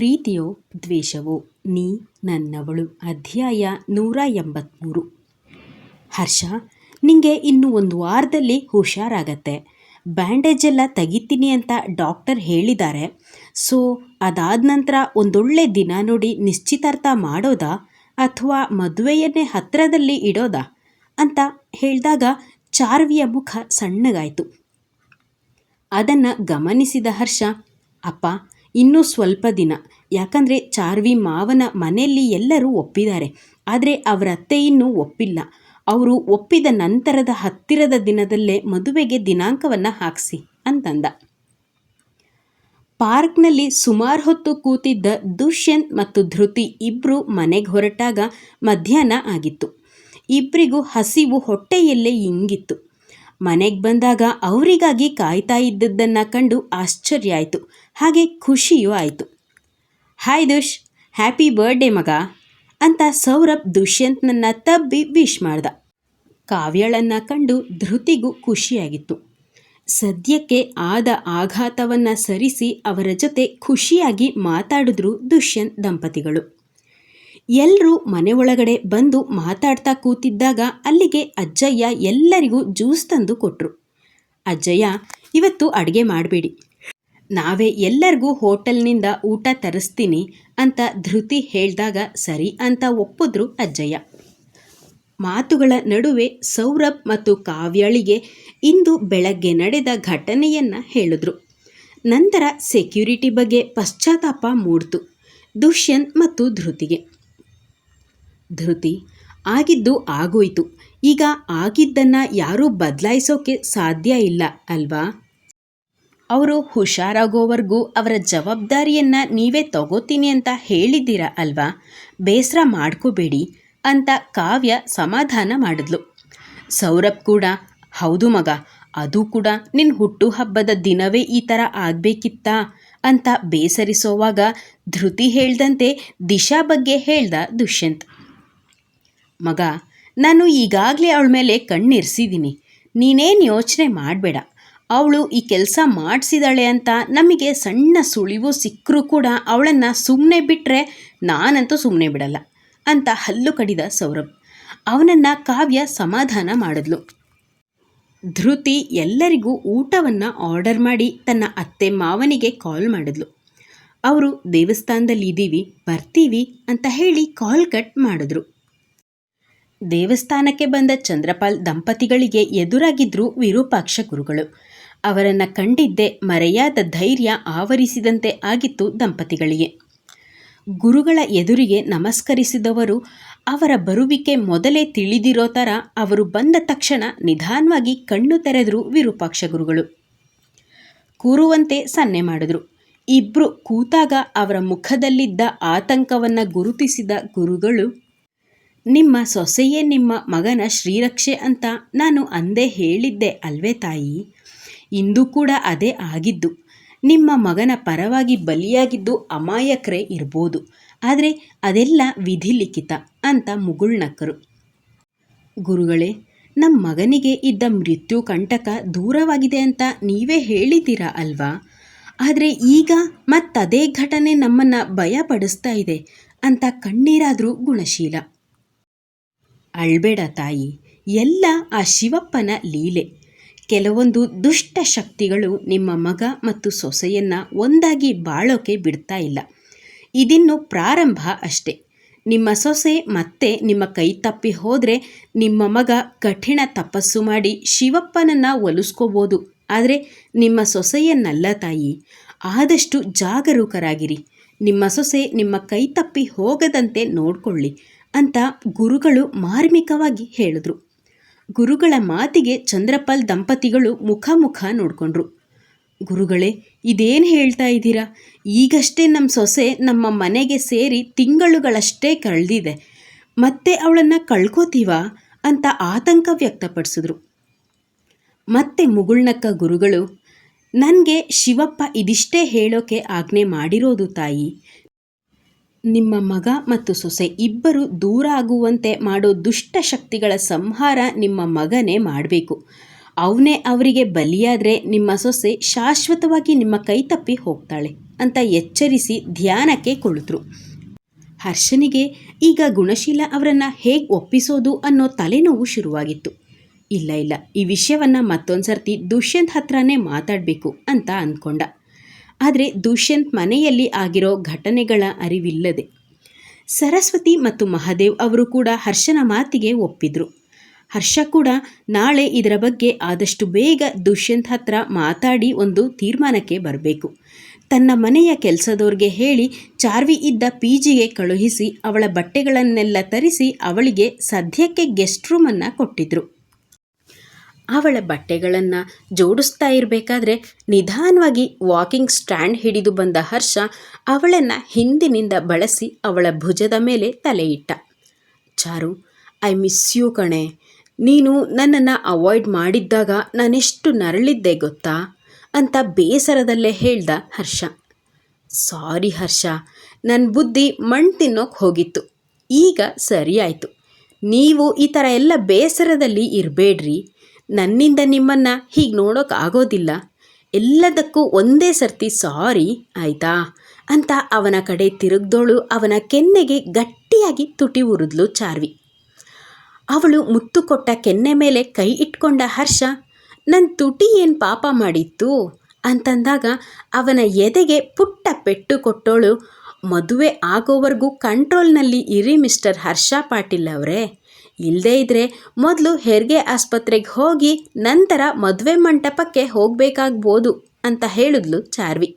ಪ್ರೀತಿಯೋ ದ್ವೇಷವೋ ನೀ ನನ್ನವಳು. ಅಧ್ಯಾಯ ನೂರ ಎಂಬತ್ತ್ಮೂರು ಹರ್ಷ, ನಿಂಗೆ ಇನ್ನು ಒಂದು ವಾರದಲ್ಲಿ ಹುಷಾರಾಗತ್ತೆ. ಬ್ಯಾಂಡೇಜ್ ಎಲ್ಲ ತೆಗಿತೀನಿ ಅಂತ ಡಾಕ್ಟರ್ ಹೇಳಿದ್ದಾರೆ. ಸೊ, ಅದಾದ ನಂತರ ಒಂದೊಳ್ಳೆ ದಿನ ನೋಡಿ ನಿಶ್ಚಿತಾರ್ಥ ಮಾಡೋದಾ? ಅಥವಾ ಮದುವೆಯನ್ನೇ ಹತ್ತಿರದಲ್ಲಿ ಇಡೋದಾ? ಅಂತ ಹೇಳಿದಾಗ ಚಾರ್ವಿಯ ಮುಖ ಸಣ್ಣಗಾಯಿತು. ಅದನ್ನು ಗಮನಿಸಿದ ಹರ್ಷ, ಅಪ್ಪ ಇನ್ನೂ ಸ್ವಲ್ಪ ದಿನ. ಯಾಕಂದರೆ ಚಾರ್ವಿ ಮಾವನ ಮನೆಯಲ್ಲಿ ಎಲ್ಲರೂ ಒಪ್ಪಿದ್ದಾರೆ. ಆದರೆ ಅವರ ಅತ್ತೆ ಇನ್ನೂ ಒಪ್ಪಿಲ್ಲ. ಅವರು ಒಪ್ಪಿದ ನಂತರದ ಹತ್ತಿರದ ದಿನದಲ್ಲೇ ಮದುವೆಗೆ ದಿನಾಂಕವನ್ನು ಹಾಕಿಸಿ ಅಂತಂದ. ಪಾರ್ಕ್ನಲ್ಲಿ ಸುಮಾರು ಹೊತ್ತು ಕೂತಿದ್ದ ದುಷ್ಯಂತ್ ಮತ್ತು ಧೃತಿ ಇಬ್ಬರು ಮನೆಗೆ ಹೊರಟಾಗ ಮಧ್ಯಾಹ್ನ ಆಗಿತ್ತು. ಇಬ್ಬರಿಗೂ ಹಸಿವು ಹೊಟ್ಟೆಯಲ್ಲೇ ಇಂಗಿತ್ತು. ಮನೆಗೆ ಬಂದಾಗ ಅವರಿಗಾಗಿ ಕಾಯ್ತಾ ಇದ್ದದ್ದನ್ನು ಕಂಡು ಆಶ್ಚರ್ಯ ಆಯಿತು. ಹಾಗೆ ಖುಷಿಯೂ ಆಯಿತು. ಹಾಯ್ ದುಷ್, ಹ್ಯಾಪಿ ಬರ್ಡೇ ಮಗ ಅಂತ ಸೌರಭ್ ದುಷ್ಯಂತ್ನನ್ನು ತಬ್ಬಿ ವಿಶ್ ಮಾಡ್ದ. ಕಾವ್ಯಳನ್ನು ಕಂಡು ಧೃತಿಗೂ ಖುಷಿಯಾಗಿತ್ತು. ಸದ್ಯಕ್ಕೆ ಆದ ಆಘಾತವನ್ನು ಸರಿಸಿ ಅವರ ಜೊತೆ ಖುಷಿಯಾಗಿ ಮಾತಾಡಿದ್ರು ದುಷ್ಯಂತ್ ದಂಪತಿಗಳು. ಎಲ್ಲರೂ ಮನೆ ಒಳಗಡೆ ಬಂದು ಮಾತಾಡ್ತಾ ಕೂತಿದ್ದಾಗ ಅಲ್ಲಿಗೆ ಅಜ್ಜಯ್ಯ ಎಲ್ಲರಿಗೂ ಜ್ಯೂಸ್ ತಂದು ಕೊಟ್ಟರು ಅಜ್ಜಯ್ಯ, ಇವತ್ತು ಅಡುಗೆ ಮಾಡಬೇಡಿ. ನಾವೇ ಎಲ್ಲರಿಗೂ ಹೋಟೆಲ್ನಿಂದ ಊಟ ತರಿಸ್ತೀನಿ ಅಂತ ಧೃತಿ ಹೇಳಿದಾಗ ಸರಿ ಅಂತ ಒಪ್ಪಿದ್ರು ಅಜ್ಜಯ್ಯ. ಮಾತುಗಳ ನಡುವೆ ಸೌರಭ್ ಮತ್ತು ಕಾವ್ಯಾಳಿಗೆ ಇಂದು ಬೆಳಗ್ಗೆ ನಡೆದ ಘಟನೆಯನ್ನು ಹೇಳಿದ್ರು. ನಂತರ ಸೆಕ್ಯೂರಿಟಿ ಬಗ್ಗೆ ಪಶ್ಚಾತ್ತಾಪ ಮೂಡ್ತು, ದುಷ್ಯಂತ್ ಮತ್ತು ಧೃತಿಗೆ. ಧೃತಿ. ಆಗಿದ್ದು ಆಗೋಯ್ತು. ಈಗ ಆಗಿದ್ದನ್ನು ಯಾರೂ ಬದಲಾಯಿಸೋಕೆ ಸಾಧ್ಯ ಇಲ್ಲ ಅಲ್ವಾ? ಅವರು ಹುಷಾರಾಗೋವರೆಗೂ ಅವರ ಜವಾಬ್ದಾರಿಯನ್ನು ನೀವೇ ತಗೋತೀನಿ ಅಂತ ಹೇಳಿದ್ದೀರ ಅಲ್ವಾ? ಬೇಸರ ಮಾಡ್ಕೋಬೇಡಿ ಅಂತ ಕಾವ್ಯ ಸಮಾಧಾನ ಮಾಡಿದ್ಲು. ಸೌರಭ್ ಕೂಡ, ಹೌದು ಮಗ, ಅದು ಕೂಡ ನಿನ್ನ ಹುಟ್ಟುಹಬ್ಬದ ದಿನವೇ ಈ ಥರ ಆಗಬೇಕಿತ್ತಾ? ಅಂತ ಬೇಸರಿಸೋವಾಗ ಧೃತಿ ಹೇಳ್ದಂತೆ ದಿಶಾ ಬಗ್ಗೆ ಹೇಳ್ದ ದುಷ್ಯಂತ್. ಮಗ, ನಾನು ಈಗಾಗಲೇ ಅವಳ ಮೇಲೆ ಕಣ್ಣಿರಿಸಿದ್ದೀನಿ. ನೀನೇನು ಯೋಚನೆ ಮಾಡಬೇಡ. ಅವಳು ಈ ಕೆಲಸ ಮಾಡಿಸಿದಾಳೆ ಅಂತ ನಮಗೆ ಸಣ್ಣ ಸುಳಿವು ಸಿಕ್ಕರೂ ಕೂಡ ಅವಳನ್ನು ಸುಮ್ಮನೆ ಬಿಟ್ಟರೆ ನಾನಂತೂ ಸುಮ್ಮನೆ ಬಿಡಲ್ಲ ಅಂತ ಹಲ್ಲು ಕಡಿದ ಸೌರಭ್. ಅವನನ್ನು ಕಾವ್ಯ ಸಮಾಧಾನ ಮಾಡಿದ್ಲು. ಧೃತಿ ಎಲ್ಲರಿಗೂ ಊಟವನ್ನು ಆರ್ಡರ್ ಮಾಡಿ ತನ್ನ ಅತ್ತೆ ಮಾವನಿಗೆ ಕಾಲ್ ಮಾಡಿದ್ಲು. ಅವರು ದೇವಸ್ಥಾನದಲ್ಲಿ ಇದ್ದೀವಿ ಬರ್ತೀವಿ ಅಂತ ಹೇಳಿ ಕಾಲ್ ಕಟ್ ಮಾಡಿದ್ರು. ದೇವಸ್ಥಾನಕ್ಕೆ ಬಂದ ಚಂದ್ರಪಾಲ್ ದಂಪತಿಗಳಿಗೆ ಎದುರಾಗಿದ್ರು ವಿರೂಪಾಕ್ಷ ಗುರುಗಳು. ಅವರನ್ನು ಕಂಡಿದ್ದೇ ಮರೆಯಾದ ಧೈರ್ಯ ಆವರಿಸಿದಂತೆ ಆಗಿತ್ತು ದಂಪತಿಗಳಿಗೆ. ಗುರುಗಳ ಎದುರಿಗೆ ನಮಸ್ಕರಿಸಿದವರು ಅವರ ಬರುವಿಕೆ ಮೊದಲೇ ತಿಳಿದಿರೋ ಥರ ಅವರು ಬಂದ ತಕ್ಷಣ ನಿಧಾನವಾಗಿ ಕಣ್ಣು ತೆರೆದರು ವಿರೂಪಾಕ್ಷ ಗುರುಗಳು. ಕೂರುವಂತೆ ಸನ್ನೆ ಮಾಡಿದ್ರು. ಇಬ್ಬರು ಕೂತಾಗ ಅವರ ಮುಖದಲ್ಲಿದ್ದ ಆತಂಕವನ್ನು ಗುರುತಿಸಿದ ಗುರುಗಳು ನಿಮ್ಮ ಸೊಸೆಯೇ ನಿಮ್ಮ ಮಗನ ಶ್ರೀರಕ್ಷೆ ಅಂತ ನಾನು ಅಂದೇ ಹೇಳಿದ್ದೆ ಅಲ್ವೇ ತಾಯಿ? ಇಂದು ಕೂಡ ಅದೇ ಆಗಿದ್ದು. ನಿಮ್ಮ ಮಗನ ಪರವಾಗಿ ಬಲಿಯಾಗಿದ್ದು ಅಮಾಯಕರೇ ಇರ್ಬೋದು. ಆದರೆ ಅದೆಲ್ಲ ವಿಧಿಲಿಖಿತ ಅಂತ ಮುಗುಳ್ನಕ್ಕರು ಗುರುಗಳೇ ನಮ್ಮ ಮಗನಿಗೆ ಇದ್ದ ಮೃತ್ಯು ಕಂಟಕ ದೂರವಾಗಿದೆ ಅಂತ ನೀವೇ ಹೇಳಿದ್ದೀರಾ ಅಲ್ವಾ? ಆದರೆ ಈಗ ಮತ್ತದೇ ಘಟನೆ ನಮ್ಮನ್ನು ಭಯಪಡಿಸ್ತಾ ಇದೆ ಅಂತ ಕಣ್ಣೀರಾದರೂ ಗುಣಶೀಲ. ಅಳ್ಬೇಡ ತಾಯಿ. ಎಲ್ಲ ಆ ಶಿವಪ್ಪನ ಲೀಲೆ. ಕೆಲವೊಂದು ದುಷ್ಟ ಶಕ್ತಿಗಳು ನಿಮ್ಮ ಮಗ ಮತ್ತು ಸೊಸೆಯನ್ನು ಒಂದಾಗಿ ಬಾಳೋಕೆ ಬಿಡ್ತಾ ಇಲ್ಲ. ಇದಿನ್ನು ಪ್ರಾರಂಭ ಅಷ್ಟೆ. ನಿಮ್ಮ ಸೊಸೆ ಮತ್ತೆ ನಿಮ್ಮ ಕೈ ತಪ್ಪಿ ಹೋದರೆ ನಿಮ್ಮ ಮಗ ಕಠಿಣ ತಪಸ್ಸು ಮಾಡಿ ಶಿವಪ್ಪನನ್ನು ಒಲಿಸ್ಕೋಬೋದು. ಆದರೆ ನಿಮ್ಮ ಸೊಸೆಯನ್ನಲ್ಲ ತಾಯಿ. ಆದಷ್ಟು ಜಾಗರೂಕರಾಗಿರಿ. ನಿಮ್ಮ ಸೊಸೆ ನಿಮ್ಮ ಕೈ ತಪ್ಪಿ ಹೋಗದಂತೆ ನೋಡಿಕೊಳ್ಳಿ. ಅಂತ ಗುರುಗಳು ಮಾರ್ಮಿಕವಾಗಿ ಹೇಳಿದ್ರು. ಗುರುಗಳ ಮಾತಿಗೆ ಚಂದ್ರಪಾಲ್ ದಂಪತಿಗಳು ಮುಖ ಮುಖ ನೋಡಿಕೊಂಡ್ರು. ಗುರುಗಳೇ, ಇದೇನು ಹೇಳ್ತಾ ಇದ್ದೀರಾ? ಈಗಷ್ಟೇ ನಮ್ಮ ಸೊಸೆ ನಮ್ಮ ಮನೆಗೆ ಸೇರಿ ತಿಂಗಳುಗಳಷ್ಟೇ ಕಳೆದಿದೆ. ಮತ್ತೆ ಅವಳನ್ನು ಕಳ್ಕೋತೀವಾ ಅಂತ ಆತಂಕ ವ್ಯಕ್ತಪಡಿಸಿದ್ರು. ಮತ್ತೆ ಮುಗುಳ್ನಕ್ಕ ಗುರುಗಳು, ನನಗೆ ಶಿವಪ್ಪ ಇದಿಷ್ಟೇ ಹೇಳೋಕೆ ಆಜ್ಞೆ ಮಾಡಿರೋದು ತಾಯಿ. ನಿಮ್ಮ ಮಗ ಮತ್ತು ಸೊಸೆ ಇಬ್ಬರು ದೂರ ಆಗುವಂತೆ ಮಾಡೋ ದುಷ್ಟ ಶಕ್ತಿಗಳ ಸಂಹಾರ ನಿಮ್ಮ ಮಗನೇ ಮಾಡಬೇಕು. ಅವನೇ ಅವರಿಗೆ ಬಲಿಯಾದರೆ ನಿಮ್ಮ ಸೊಸೆ ಶಾಶ್ವತವಾಗಿ ನಿಮ್ಮ ಕೈ ತಪ್ಪಿ ಹೋಗ್ತಾಳೆ ಅಂತ ಎಚ್ಚರಿಸಿ ಧ್ಯಾನಕ್ಕೆ ಕುಳಿತರು. ಹರ್ಷನಿಗೆ ಈಗ ಗುಣಶೀಲ ಅವರನ್ನು ಹೇಗೆ ಒಪ್ಪಿಸೋದು ಅನ್ನೋ ತಲೆನೋವು ಶುರುವಾಗಿತ್ತು. ಇಲ್ಲ ಇಲ್ಲ, ಈ ವಿಷಯವನ್ನು ಮತ್ತೊಂದು ಸರ್ತಿ ದುಷ್ಯಂತ್ ಹತ್ರನೇ ಮಾತಾಡಬೇಕು ಅಂತ ಅಂದ್ಕೊಂಡ ಆದರೆ ದುಷ್ಯಂತ್ ಮನೆಯಲ್ಲಿ ಆಗಿರೋ ಘಟನೆಗಳ ಅರಿವಿಲ್ಲದೆ ಸರಸ್ವತಿ ಮತ್ತು ಮಹಾದೇವ್ ಅವರು ಕೂಡ ಹರ್ಷನ ಮಾತಿಗೆ ಒಪ್ಪಿದ್ರು. ಹರ್ಷ ಕೂಡ ನಾಳೆ ಇದರ ಬಗ್ಗೆ ಆದಷ್ಟು ಬೇಗ ದುಷ್ಯಂತ್ ಹತ್ರ ಮಾತಾಡಿ ಒಂದು ತೀರ್ಮಾನಕ್ಕೆ ಬರಬೇಕು. ತನ್ನ ಮನೆಯ ಕೆಲಸದವ್ರಿಗೆ ಹೇಳಿ ಚಾರ್ವಿ ಇದ್ದ ಪಿ ಜಿಗೆ ಕಳುಹಿಸಿ ಅವಳ ಬಟ್ಟೆಗಳನ್ನೆಲ್ಲ ತರಿಸಿ ಅವಳಿಗೆ ಸದ್ಯಕ್ಕೆ ಗೆಸ್ಟ್ ರೂಮನ್ನು ಕೊಟ್ಟಿದ್ರು. ಅವಳ ಬಟ್ಟೆಗಳನ್ನು ಜೋಡಿಸ್ತಾ ಇರಬೇಕಾದ್ರೆ ನಿಧಾನವಾಗಿ ವಾಕಿಂಗ್ ಸ್ಟ್ಯಾಂಡ್ ಹಿಡಿದು ಬಂದ ಹರ್ಷ ಅವಳನ್ನು ಹಿಂದಿನಿಂದ ಬಳಸಿ ಅವಳ ಭುಜದ ಮೇಲೆ ತಲೆ ಇಟ್ಟ ಚಾರು ಐ ಮಿಸ್ ಯು ಕಣೆ. ನೀನು ನನ್ನನ್ನು ಅವಾಯ್ಡ್ ಮಾಡಿದ್ದಾಗ ನಾನೆಷ್ಟು ನರಳಿದ್ದೆ ಗೊತ್ತಾ? ಅಂತ ಬೇಸರದಲ್ಲೇ ಹೇಳ್ದ ಹರ್ಷ. ಸಾರಿ ಹರ್ಷ ನನ್ನ ಬುದ್ಧಿ ಮಣ್ಣು ತಿನ್ನೋಕೆ ಹೋಗಿತ್ತು. ಈಗ ಸರಿಯಾಯಿತು. ನೀವು ಈ ಥರ ಎಲ್ಲ ಬೇಸರದಲ್ಲಿ ಇರಬೇಡ್ರಿ. ನನ್ನಿಂದ ನಿಮ್ಮನ್ನು ಹೀಗೆ ನೋಡೋಕೆ ಆಗೋದಿಲ್ಲ. ಎಲ್ಲದಕ್ಕೂ ಒಂದೇ ಸರ್ತಿ ಸಾರಿ, ಆಯಿತಾ? ಅಂತ ಅವನ ಕಡೆ ತಿರುಗ್ದೋಳು, ಅವನ ಕೆನ್ನೆಗೆ ಗಟ್ಟಿಯಾಗಿ ತುಟಿ ಉರಿದ್ಲು ಚಾರ್ವಿ. ಅವಳು ಮುತ್ತು ಕೊಟ್ಟ ಕೆನ್ನೆ ಮೇಲೆ ಕೈ ಇಟ್ಕೊಂಡ ಹರ್ಷ ನನ್ನ ತುಟಿ ಏನು ಪಾಪ ಮಾಡಿತ್ತು? ಅಂತಂದಾಗ ಅವನ ಎದೆಗೆ ಪುಟ್ಟ ಪೆಟ್ಟು ಕೊಟ್ಟೋಳು, ಮದುವೆ ಆಗೋವರೆಗೂ ಕಂಟ್ರೋಲ್ನಲ್ಲಿ ಇರಿ ಮಿಸ್ಟರ್ ಹರ್ಷ ಪಾಟೀಲ್ ಅವರೇ. ಇಲ್ಲದೇ ಇದ್ದರೆ ಮೊದಲು ಹೆರಿಗೆ ಆಸ್ಪತ್ರೆಗೆ ಹೋಗಿ ನಂತರ ಮದುವೆ ಮಂಟಪಕ್ಕೆ ಹೋಗಬೇಕಾಗ್ಬೋದು ಅಂತ ಹೇಳಿದ್ಲು ಚಾರ್ವಿ.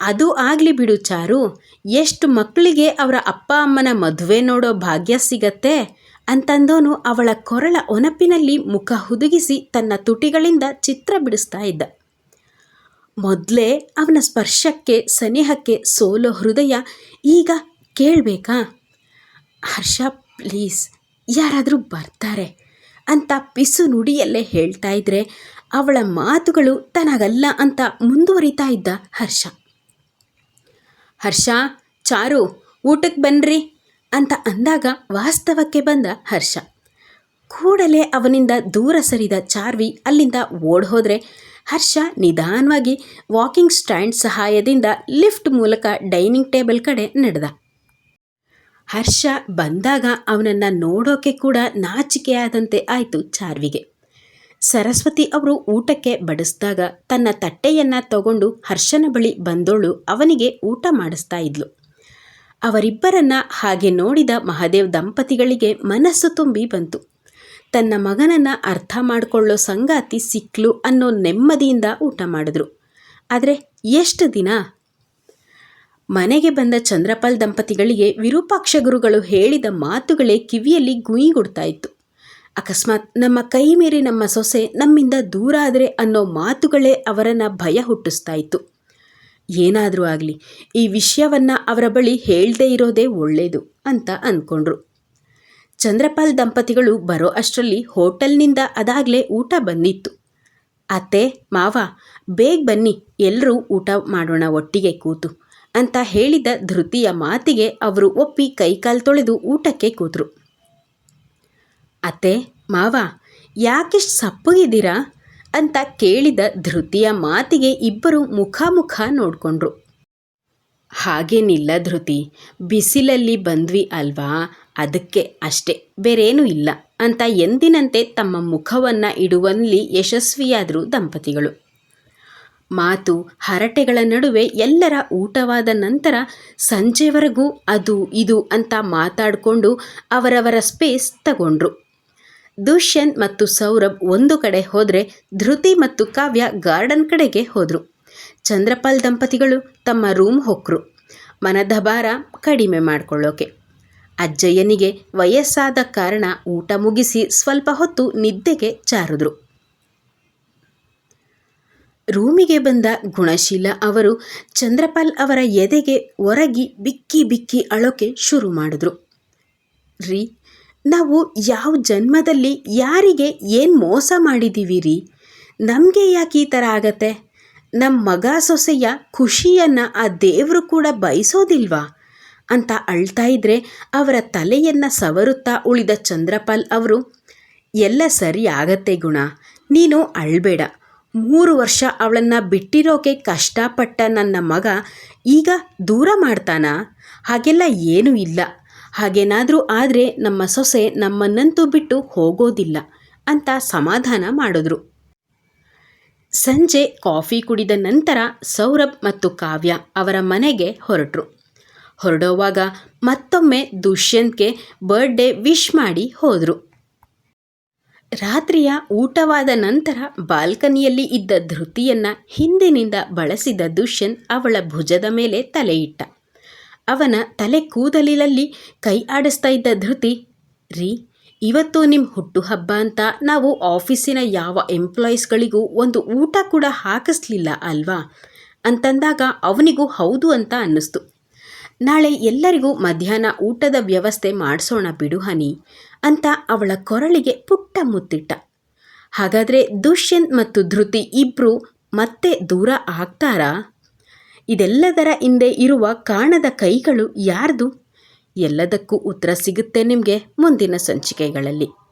ಅದು ಆಗಲಿ ಬಿಡು ಚಾರು, ಎಷ್ಟು ಮಕ್ಕಳಿಗೆ ಅವರ ಅಪ್ಪ ಅಮ್ಮನ ಮದುವೆ ನೋಡೋ ಭಾಗ್ಯ ಸಿಗತ್ತೆ ಅಂತಂದೋನು ಅವಳ ಕೊರಳ ಒನಪಿನಲ್ಲಿ ಮುಖ ಹುದುಗಿಸಿ ತನ್ನ ತುಟಿಗಳಿಂದ ಚಿತ್ರ ಬಿಡಿಸ್ತಾ ಇದ್ದ. ಮೊದಲೇ ಅವನ ಸ್ಪರ್ಶಕ್ಕೆ, ಸನಿಹಕ್ಕೆ ಸೋಲೋ ಹೃದಯ ಈಗ ಕೇಳಬೇಕಾ? ಹರ್ಷ, ಪ್ಲೀಸ್ ಯಾರಾದರೂ ಬರ್ತಾರೆ ಅಂತ ಪಿಸು ನುಡಿಯಲ್ಲೇ ಹೇಳ್ತಾ ಇದ್ರೆ ಅವಳ ಮಾತುಗಳು ತನಗಲ್ಲ ಅಂತ ಮುಂದುವರಿತಾ ಇದ್ದ ಹರ್ಷ. ಹರ್ಷ, ಚಾರು ಊಟಕ್ಕೆ ಬನ್ನಿರಿ ಅಂತ ಅಂದಾಗ ವಾಸ್ತವಕ್ಕೆ ಬಂದ ಹರ್ಷ. ಕೂಡಲೇ ಅವನಿಂದ ದೂರ ಸರಿದ ಚಾರ್ವಿ ಅಲ್ಲಿಂದ ಓಡ್ ಹೋದರೆ ಹರ್ಷ ನಿಧಾನವಾಗಿ ವಾಕಿಂಗ್ ಸ್ಟ್ಯಾಂಡ್ ಸಹಾಯದಿಂದ ಲಿಫ್ಟ್ ಮೂಲಕ ಡೈನಿಂಗ್ ಟೇಬಲ್ ಕಡೆ ನಡೆದ. ಹರ್ಷ ಬಂದಾಗ ಅವನನ್ನು ನೋಡೋಕೆ ಕೂಡ ನಾಚಿಕೆಯಾದಂತೆ ಆಯಿತು ಚಾರ್ವಿಗೆ. ಸರಸ್ವತಿ ಅವರು ಊಟಕ್ಕೆ ಬಡಿಸಿದಾಗ ತನ್ನ ತಟ್ಟೆಯನ್ನು ತಗೊಂಡು ಹರ್ಷನ ಬಳಿ ಬಂದೋಳು ಅವನಿಗೆ ಊಟ ಮಾಡಿಸ್ತಾ ಇದ್ಲು. ಅವರಿಬ್ಬರನ್ನ ಹಾಗೆ ನೋಡಿದ ಮಹಾದೇವ್ ದಂಪತಿಗಳಿಗೆ ಮನಸ್ಸು ತುಂಬಿ ಬಂತು. ತನ್ನ ಮಗನನ್ನು ಅರ್ಥ ಮಾಡಿಕೊಳ್ಳೋ ಸಂಗಾತಿ ಸಿಕ್ಲು ಅನ್ನೋ ನೆಮ್ಮದಿಯಿಂದ ಊಟ ಮಾಡಿದ್ರು. ಆದರೆ ಎಷ್ಟು ದಿನ ಮನೆಗೆ ಬಂದ ಚಂದ್ರಪಾಲ್ ದಂಪತಿಗಳಿಗೆ ವಿರೂಪಾಕ್ಷ ಗುರುಗಳು ಹೇಳಿದ ಮಾತುಗಳೇ ಕಿವಿಯಲ್ಲಿ ಗುಯಿಗುಡ್ತಾ ಇತ್ತು. ಅಕಸ್ಮಾತ್ ನಮ್ಮ ಕೈ ಮೀರಿ ನಮ್ಮ ಸೊಸೆ ನಮ್ಮಿಂದ ದೂರ ಆದರೆ ಅನ್ನೋ ಮಾತುಗಳೇ ಅವರನ್ನು ಭಯ ಹುಟ್ಟಿಸ್ತಾ ಇತ್ತು. ಏನಾದರೂ ಆಗಲಿ, ಈ ವಿಷಯವನ್ನು ಅವರ ಬಳಿ ಹೇಳದೇ ಇರೋದೇ ಒಳ್ಳೆಯದು ಅಂತ ಅಂದ್ಕೊಂಡ್ರು ಚಂದ್ರಪಾಲ್ ದಂಪತಿಗಳು ಬರೋ ಅಷ್ಟರಲ್ಲಿ ಹೋಟೆಲ್ನಿಂದ ಅದಾಗಲೇ ಊಟ ಬಂದಿತ್ತು. ಅತ್ತೆ, ಮಾವ, ಬೇಗ ಬನ್ನಿ ಎಲ್ಲರೂ ಊಟ ಮಾಡೋಣ ಒಟ್ಟಿಗೆ ಕೂತು. ಅಂತ ಹೇಳಿದ ಧೃತಿಯ ಮಾತಿಗೆ ಅವರು ಒಪ್ಪಿ ಕೈಕಾಲು ತೊಳೆದು ಊಟಕ್ಕೆ ಕೂತರು. ಅತ್ತೆ, ಮಾವ, ಯಾಕಿಷ್ಟು ಸಪ್ಪಗಿದ್ದೀರಾ? ಅಂತ ಕೇಳಿದ ಧೃತಿಯ ಮಾತಿಗೆ ಇಬ್ಬರು ಮುಖಾಮುಖ ನೋಡಿಕೊಂಡ್ರು. ಹಾಗೇನಿಲ್ಲ ಧೃತಿ, ಬಿಸಿಲಲ್ಲಿ ಬಂದ್ವಿ ಅಲ್ವಾ, ಅದಕ್ಕೆ ಅಷ್ಟೇ, ಬೇರೇನೂ ಇಲ್ಲ ಅಂತ ಎಂದಿನಂತೆ ತಮ್ಮ ಮುಖವನ್ನು ಇಡುವಲ್ಲಿ ಯಶಸ್ವಿಯಾದರು ದಂಪತಿಗಳು. ಮಾತು ಹರಟೆಗಳ ನಡುವೆ ಎಲ್ಲರ ಊಟವಾದ ನಂತರ ಸಂಜೆವರೆಗೂ ಅದು ಇದು ಅಂತ ಮಾತಾಡಿಕೊಂಡು ಅವರವರ ಸ್ಪೇಸ್ ತಗೊಂಡ್ರು. ದುಷ್ಯಂತ್ ಮತ್ತು ಸೌರಭ್ ಒಂದು ಕಡೆ ಹೋದರೆ ಧೃತಿ ಮತ್ತು ಕಾವ್ಯ ಗಾರ್ಡನ್ ಕಡೆಗೆ ಹೋದರು. ಚಂದ್ರಪಾಲ್ ದಂಪತಿಗಳು ತಮ್ಮ ರೂಮ್ ಹೊಕ್ಕರು ಮನದಭಾರ ಕಡಿಮೆ ಮಾಡಿಕೊಳ್ಳೋಕೆ. ಅಜ್ಜಯ್ಯನಿಗೆ ವಯಸ್ಸಾದ ಕಾರಣ ಊಟ ಮುಗಿಸಿ ಸ್ವಲ್ಪ ಹೊತ್ತು ನಿದ್ದೆಗೆ ಜಾರಿದ್ರು. ರೂಮಿಗೆ ಬಂದ ಗುಣಶೀಲ ಅವರು ಚಂದ್ರಪಾಲ್ ಅವರ ಎದೆಗೆ ಒರಗಿ ಬಿಕ್ಕಿ ಬಿಕ್ಕಿ ಅಳೋಕೆ ಶುರು ಮಾಡಿದ್ರು. ರೀ, ನಾವು ಯಾವ ಜನ್ಮದಲ್ಲಿ ಯಾರಿಗೆ ಏನು ಮೋಸ ಮಾಡಿದ್ದೀವಿ ರೀ? ನಮಗೆ ಯಾಕೆ ಈ ಥರ ಆಗತ್ತೆ? ನಮ್ಮ ಮಗ ಸೊಸೆಯ ಖುಷಿಯನ್ನು ಆ ದೇವರು ಕೂಡ ಬಯಸೋದಿಲ್ವಾ? ಅಂತ ಅಳ್ತಾ ಇದ್ರೆ ಅವರ ತಲೆಯನ್ನು ಸವರುತ್ತಾ ಉಳಿದ ಚಂದ್ರಪಾಲ್ ಅವರು, ಎಲ್ಲ ಸರಿ ಆಗತ್ತೆ ಗುಣ, ನೀನು ಅಳ್ಬೇಡ ಮೂರು ವರ್ಷ ಅವಳನ್ನು ಬಿಟ್ಟಿರೋಕೆ ಕಷ್ಟಪಟ್ಟ ನನ್ನ ಮಗ ಈಗ ದೂರ ಮಾಡ್ತಾನಾ? ಹಾಗೆಲ್ಲ ಏನೂ ಇಲ್ಲ. ಹಾಗೇನಾದರೂ ಆದರೆ ನಮ್ಮ ಸೊಸೆ ನಮ್ಮನ್ನಂತೂ ಬಿಟ್ಟು ಹೋಗೋದಿಲ್ಲ ಅಂತ ಸಮಾಧಾನ ಮಾಡಿದ್ರು. ಸಂಜೆ ಕಾಫಿ ಕುಡಿದ ನಂತರ ಸೌರಭ್ ಮತ್ತು ಕಾವ್ಯ ಅವರ ಮನೆಗೆ ಹೊರಟರು. ಹೊರಡೋವಾಗ ಮತ್ತೊಮ್ಮೆ ದುಷ್ಯಂತ್ಗೆ ಬರ್ಡೇ ವಿಶ್ ಮಾಡಿ ಹೋದರು. ರಾತ್ರಿಯ ಊಟವಾದ ನಂತರ ಬಾಲ್ಕನಿಯಲ್ಲಿ ಇದ್ದ ಧೃತಿಯನ್ನ ಹಿಂದಿನಿಂದ ಬಳಸಿದ ದುಷ್ಯಂತ್ ಅವಳ ಭುಜದ ಮೇಲೆ ತಲೆಯಿಟ್ಟ. ಅವನ ತಲೆ ಕೂದಲಿನಲ್ಲಿ ಕೈ ಆಡಿಸ್ತಾ ಇದ್ದ ಧೃತಿ, ರೀ, ಇವತ್ತು ನಿಮ್ಮ ಹುಟ್ಟುಹಬ್ಬ ಅಂತ ನಾವು ಆಫೀಸಿನ ಯಾವ ಎಂಪ್ಲಾಯೀಸ್ಗಳಿಗೂ ಒಂದು ಊಟ ಕೂಡ ಹಾಕಿಸ್ಲಿಲ್ಲ ಅಲ್ವಾ? ಅಂತಂದಾಗ ಅವನಿಗೂ ಹೌದು ಅಂತ ಅನ್ನಿಸ್ತು. ನಾಳೆ ಎಲ್ಲರಿಗೂ ಮಧ್ಯಾಹ್ನ ಊಟದ ವ್ಯವಸ್ಥೆ ಮಾಡಿಸೋಣ ಬಿಡು ಹನಿ ಅಂತ ಅವಳ ಕೊರಳಿಗೆ ಪುಟ್ಟ ಮುತ್ತಿಟ್ಟ. ಹಾಗಾದರೆ ದುಷ್ಯಂತ್ ಮತ್ತು ಧೃತಿ ಇಬ್ಬರು ಮತ್ತೆ ದೂರ ಆಗ್ತಾರಾ? ಇದೆಲ್ಲದರ ಹಿಂದೆ ಇರುವ ಕಾಣದ ಕೈಗಳು ಯಾರ್ದು? ಎಲ್ಲದಕ್ಕೂ ಉತ್ತರ ಸಿಗುತ್ತೆ ನಿಮಗೆ ಮುಂದಿನ ಸಂಚಿಕೆಗಳಲ್ಲಿ.